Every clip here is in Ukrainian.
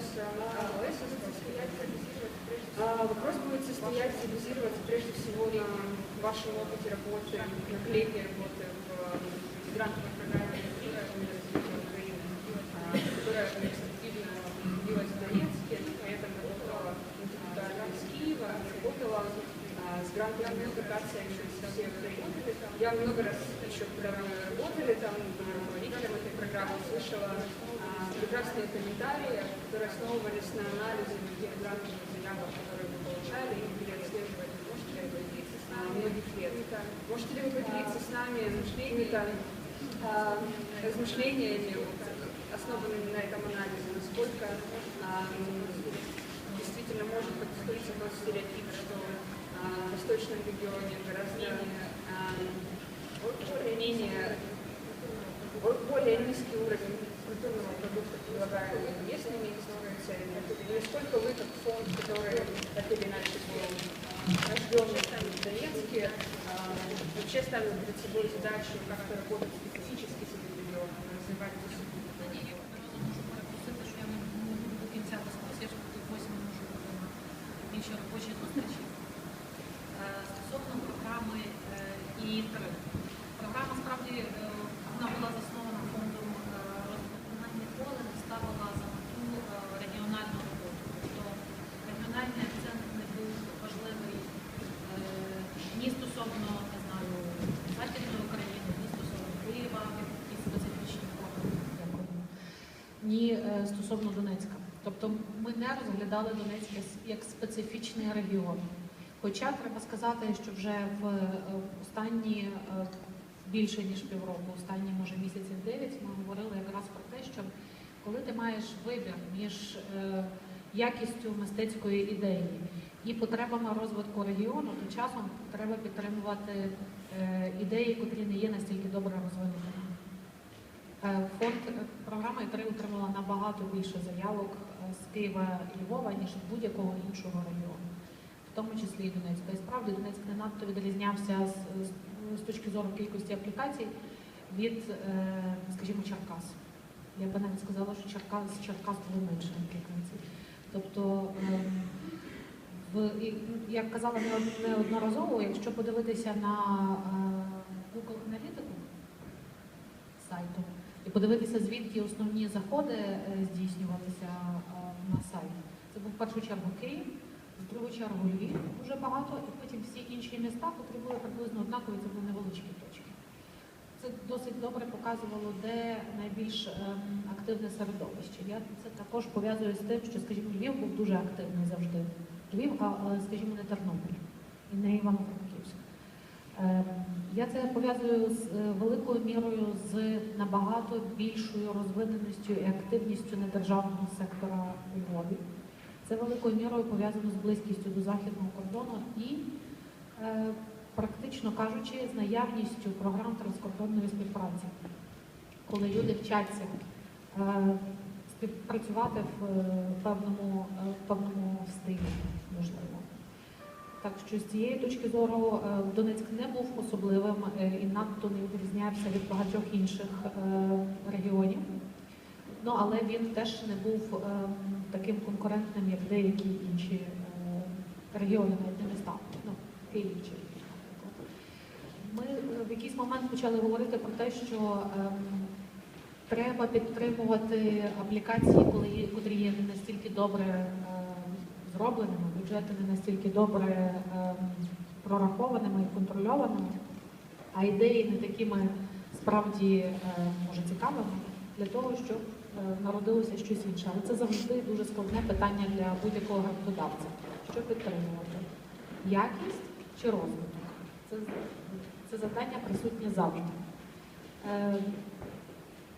вопрос АОС Вопрос будет состоять, базироваться прежде всего на вашем опыте работы, на коллеге работы в э, грантовой грантовыми аппликациями со всей Украины. Я много раз еще, когда мы работали там, руководителем этой программы, слышала а, прекрасные комментарии, которые основывались на анализе тех грантовых заявок, которые вы получали, и были отслеживать. Можете ли вы поделиться с нами многих лет? Можете ли вы поделиться с нами размышлениями, а, размышлениями, основанными на этом анализе, насколько а, действительно может подстроиться тот стереотип, что а, в восточном регионе гораздо а, более-менее более низкий уровень культурного продукта, предлагаемый местными историями. И насколько вы, как фонд, который так или иначе был рожден в Донецке, а, вообще ставил перед собой задачу как-то работать специфически с этим регионом, развивать эту среду? Тоді можу перепросити, що я не не буду до кінця дискусії, що тут восьми можу бути на іншій робочій зустрічі. Стосовно програми е, І3. Програма справді е, вона була заснована фондом е, розвитку. Вона ніколи не ставила за мету регіональну роботу. Тобто регіональний акцент не був важливий ні стосовно, не знаю, Західної України, ні стосовно Києва, якісь специфічні програми. Ні стосовно Донецька. Тобто ми не розглядали Донецьк як специфічний регіон. Хоча треба сказати, що вже в е, останні е, більше ніж півроку, останні може місяців дев'ять, ми говорили якраз про те, що коли ти маєш вибір між е, якістю мистецької ідеї і потребами розвитку регіону, то часом треба підтримувати ідеї, котрі не є настільки добре розвинутими. Фонд програма «І3» отримала набагато більше заявок з Києва і Львова, ніж будь-якого іншого регіону, в тому числі і Донецька. І справді Донецьк не надто відрізнявся з, з, точки зору кількості аплікацій від, е, скажімо, Черкас. Я би навіть сказала, що Черкас, Черкас було менше аплікацій. Тобто, ем, в, як казала неодноразово, якщо подивитися на е, Google аналітику сайту, і подивитися, звідки основні заходи е, здійснювалися на сайт. Це був в першу чергу Київ, в другу чергу Львів дуже багато, і потім всі інші міста, котрі приблизно однакові, це були невеличкі точки. Це досить добре показувало, де найбільш ем, активне середовище. Я це також пов'язую з тим, що, скажімо, Львів був дуже активний завжди. Львів, а, скажімо, не Тернопіль і не Івано-Франківськ. Ем, Я це пов'язую з е, великою мірою з набагато більшою розвиненістю і активністю недержавного сектора у Львові. Це великою мірою пов'язано з близькістю до західного кордону і, е, практично кажучи, з наявністю програм транскордонної співпраці, коли люди вчаться е, співпрацювати в е, певному, е, певному стилі, можливо. Так що з цієї точки зору Донецьк не був особливим і надто не відрізнявся від багатьох інших регіонів. Ну, але він теж не був е, таким конкурентним, як деякі інші е, регіони, навіть не міста, ну, Київ чи. Ми е, в якийсь момент почали говорити про те, що ем, треба підтримувати аплікації, коли котрі є не настільки добре е, зробленими, бюджети не настільки добре ем, прорахованими і контрольованими, а ідеї не такими справді може цікавими для того, щоб народилося щось інше. Але це завжди дуже складне питання для будь-якого грантодавця. Що підтримувати? Якість чи розвиток? Це, це завдання присутнє завжди. Е,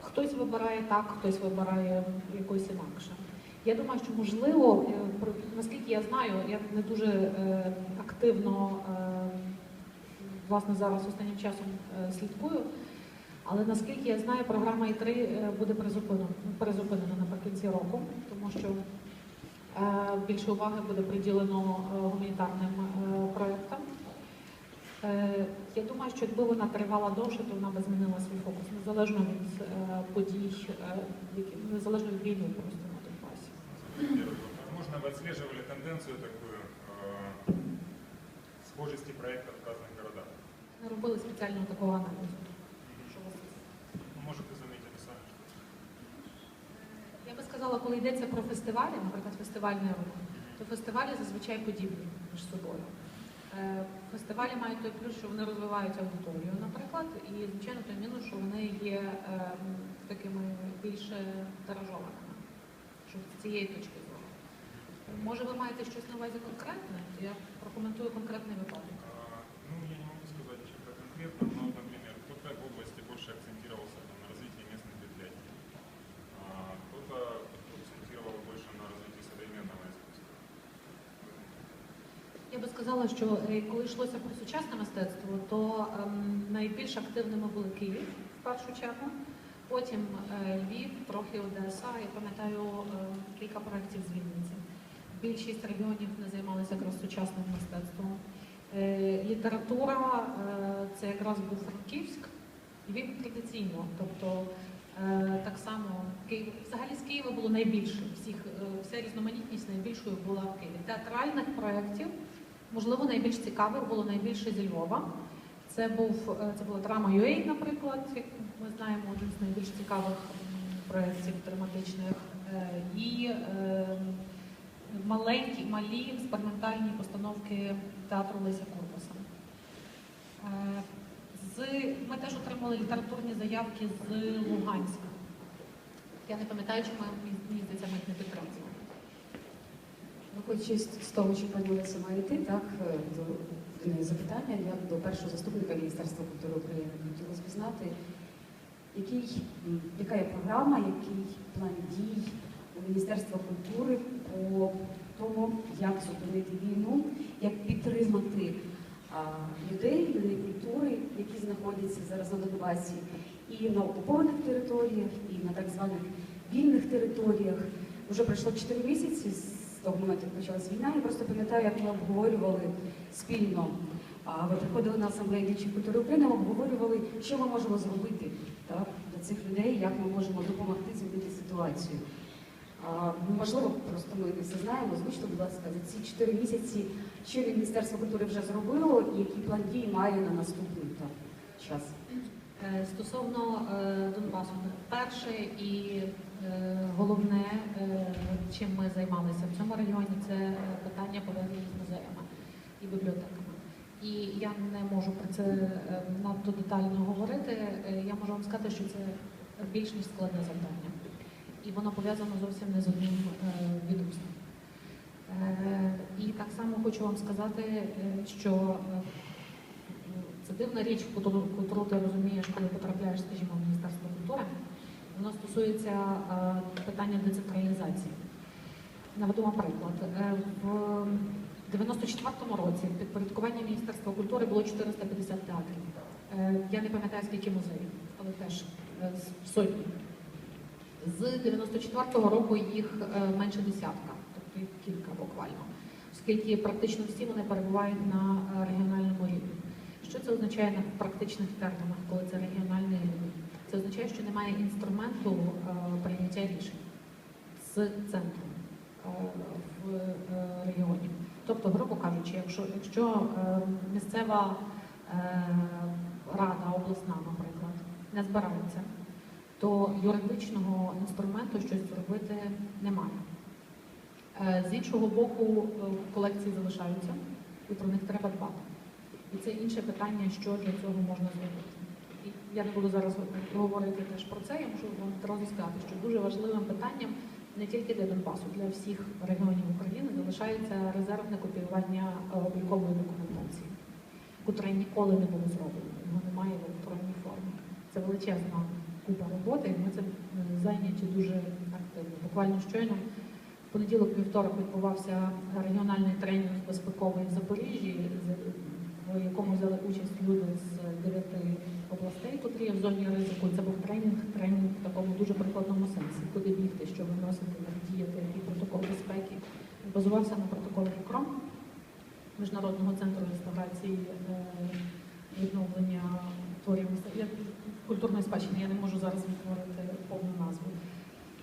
Хтось вибирає так, хтось вибирає якось інакше. Я думаю, що можливо, е, наскільки я знаю, я не дуже е, активно е, власне зараз останнім часом е, слідкую. Але наскільки я знаю, програма І3 е, буде призупинена, призупинена наприкінці року, тому що е, більше уваги буде приділено е, гуманітарним е, проектам. Е, Я думаю, що якби вона тривала довше, то вона би змінила свій фокус, незалежно від е, подій, е, які- незалежно від війни просто на Донбасі. возможно, вы отслеживали тенденцию такую э, схожести проектов в разных городах. Не робили спеціального такого аналізу. Сказала, коли йдеться про фестивалі, наприклад, фестивальний рух, то фестивалі зазвичай подібні між собою. Е, Фестивалі мають той плюс, що вони розвивають аудиторію, наприклад, і звичайно той мінус, що вони є е, такими більше тиражованими. Що з цієї точки зору. Може, ви маєте щось на увазі конкретне? Я прокоментую конкретний випадок. А, Ну, я не могу сказать чем-то конкретно, но, например, кто-то в области больше акцентировался там, на развитии местных библиотек, а кто-то акцентировал больше на развитии современного искусства. Я би сказала, що е, коли йшлося про сучасне мистецтво, то ем, найбільш активними були Київ в першу чергу, потім е, Львів, трохи Одеса. Я пам'ятаю е, кілька проєктів з Вінниці. Більшість регіонів не займалися якраз сучасним мистецтвом. Література це якраз був Франківськ, Львів традиційно, тобто так само Київ, взагалі з Києва було найбільше. Всіх, вся різноманітність найбільшою була в Києві. Театральних проєктів, можливо, найбільш цікавих було найбільше зі Львова. Це був е, це була драма UA, наприклад, як ми знаємо, один з найбільш цікавих проєктів драматичних. Е, І е, маленькі, малі експериментальні постановки театру Леся Курбаса. Е, З, ми теж отримали літературні заявки з Луганська. Я не пам'ятаю, чи ми, здається, ми їх не підтримали. Виходячи з з того, що пані Олеся має так, е, до, неї запитання, як до першого заступника Міністерства культури України хотілося б знати, який, яка є програма, який план дій у Міністерства культури по тому, як зупинити війну, як підтримати а, людей, людей культури, які знаходяться зараз на Донбасі, і на окупованих територіях, і на так званих вільних територіях. Вже пройшло 4 місяці з того моменту, як почалась війна. Я просто пам'ятаю, як ми обговорювали спільно. Ви приходили на асамблею діячів культури України, обговорювали, що ми можемо зробити так, для цих людей, як ми можемо допомогти змінити ситуацію. А, ну, можливо, просто ми не все знаємо. Озвучте, будь ласка, за ці 4 місяці, що Міністерство культури вже зробило і який план дій має на наступний так, час. Е, Стосовно е, Донбасу, перше і е, головне, чим ми займалися в цьому регіоні, це питання пов'язані з музеями і бібліотеками. І я не можу про це надто детально говорити. Я можу вам сказати, що це більш ніж складне завдання. І воно пов'язано зовсім не з одним відомством. І так само хочу вам сказати, що дивна річ, котру ти розумієш, коли потрапляєш, скажімо, в Міністерство культури. Воно стосується е, питання децентралізації. Наведу вам приклад. Е, В 94-му році в підпорядкуванні Міністерства культури було 450 театрів. Е, Я не пам'ятаю, скільки музеїв, але теж сотні. З 94-го року їх менше десятка, тобто кілька буквально, оскільки практично всі вони перебувають на регіональному рівні. Що це означає на практичних термінах, коли це регіональний рівень? Це означає, що немає інструменту е, прийняття рішень з центру е, в е, регіоні. Тобто, грубо кажучи, якщо, якщо місцева рада обласна, наприклад, не збирається, то юридичного інструменту щось зробити немає. З іншого боку, колекції залишаються, і про них треба дбати. І це інше питання, що для цього можна зробити. І я не буду зараз говорити теж про це, я можу вам одразу сказати, що дуже важливим питанням не тільки для Донбасу, для всіх регіонів України залишається резервне копіювання облікової документації, котре ніколи не було зроблено, його немає в електронній формі. Це величезна купа роботи, і ми цим е, зайняті дуже активно. Буквально щойно в понеділок вівторок відбувався регіональний тренінг безпековий в Запоріжжі, з- в якому взяли участь люди з дев'яти областей, котрі є в зоні ризику. Це був тренінг, тренінг в такому дуже прикладному сенсі, куди бігти, що виносити, як діяти, який протокол безпеки. Базувався на протоколі КРОМ Міжнародного центру реставрації е, відновлення творів культурної спадщини. Я не можу зараз відтворити повну назву.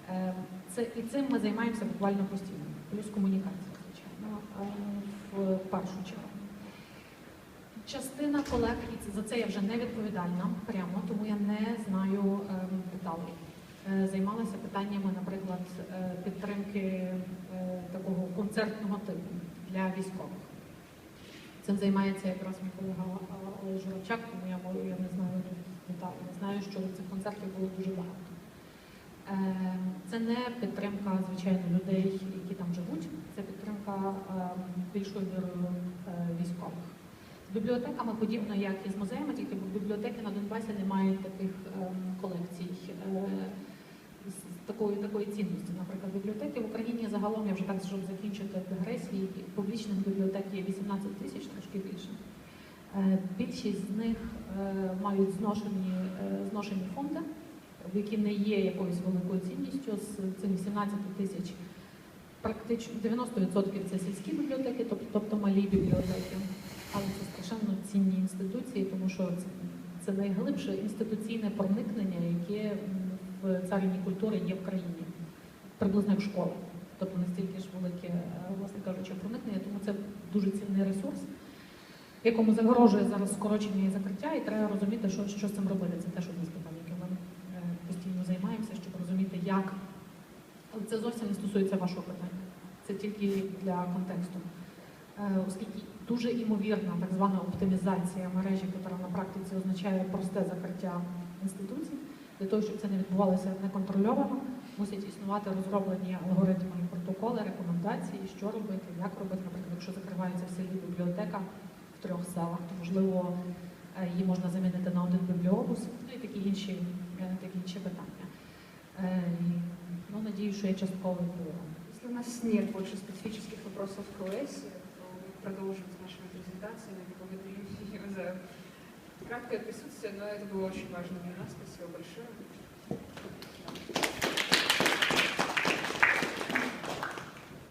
Е, Це, і цим ми займаємося буквально постійно, плюс комунікація, звичайно, е, в першу чергу. Частина колег, і за це я вже не відповідальна прямо, тому я не знаю ем, деталей. Е, Займалася питаннями, наприклад, е, підтримки е, такого концертного типу для військових. Цим займається якраз мій колега Олег Журавчак, тому я, можу- я не знаю деталі. Знаю, що цих концертів було дуже багато. Це не підтримка, звичайно, людей, які там живуть, це підтримка е, більшою вірою е, військових. Бібліотеками подібно, як і з музеями, тільки бібліотеки на Донбасі не мають таких ем, колекцій е, з такої такої цінності. Наприклад, бібліотеки в Україні загалом я вже так щоб закінчити дегресії. Публічних бібліотек є 18 тисяч, трошки більше. Е, Більшість з них е, мають зношені, зношені фонди, які не є якоюсь великою цінністю. З цих 18 тисяч практично 90% це сільські бібліотеки, тобто малі бібліотеки. Але це страшенно цінні інституції, тому що це, це найглибше інституційне проникнення, яке в царині культури є в країні, приблизно як школа. Тобто настільки ж велике, власне кажучи, проникнення, тому це дуже цінний ресурс, якому загрожує зараз скорочення і закриття, і треба розуміти, що, що з цим робити. Це теж одне з питань, яким ми е, постійно займаємося, щоб розуміти, як. Але це зовсім не стосується вашого питання. Це тільки для контексту. Е, Оскільки дуже імовірна так звана оптимізація мережі, яка на практиці означає просте закриття інституцій, для того, щоб це не відбувалося неконтрольовано, мусять існувати розроблені алгоритми і протоколи, рекомендації, що робити, як робити. Наприклад, якщо закривається в селі бібліотека в трьох селах, то можливо е, її можна замінити на один бібліобус, ну і такі інші, е, такі інші питання. Е, Ну, надію, що я частково відповіла. Если у нас нет больше специфических вопросов к ОС, продолжим с нашими презентациями. Благодарим ее за краткое присутствие, но это было очень важно для нас. Спасибо большое.